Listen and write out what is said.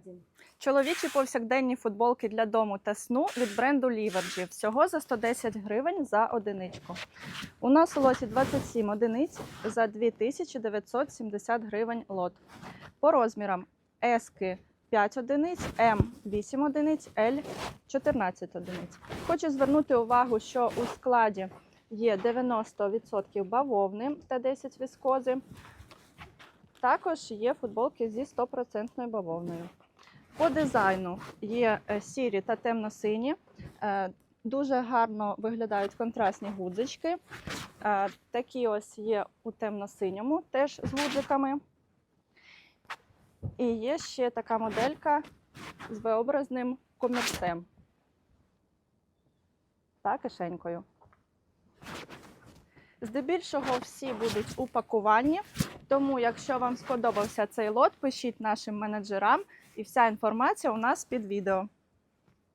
магазин. Чоловічі повсякденні футболки для дому та сну від бренду Ліверджі. Всього за 110 гривень за одиничку. У нас у лоті 27 одиниць за 2970 гривень лот. По розмірам S 5 одиниць, M 8 одиниць, L 14 одиниць. Хочу звернути увагу, що у складі є 90% бавовни та 10 віскози. Також є футболки зі 100% бавовною. По дизайну є е, сірі та темно-сині. Е, Дуже гарно виглядають контрастні гудзички. Е, Такі ось є у темно-синьому, теж з гудзиками. І є ще така моделька з V-образним комірцем та кишенькою. Здебільшого всі будуть у пакуванні, тому якщо вам сподобався цей лот, пишіть нашим менеджерам, і вся інформація у нас під відео.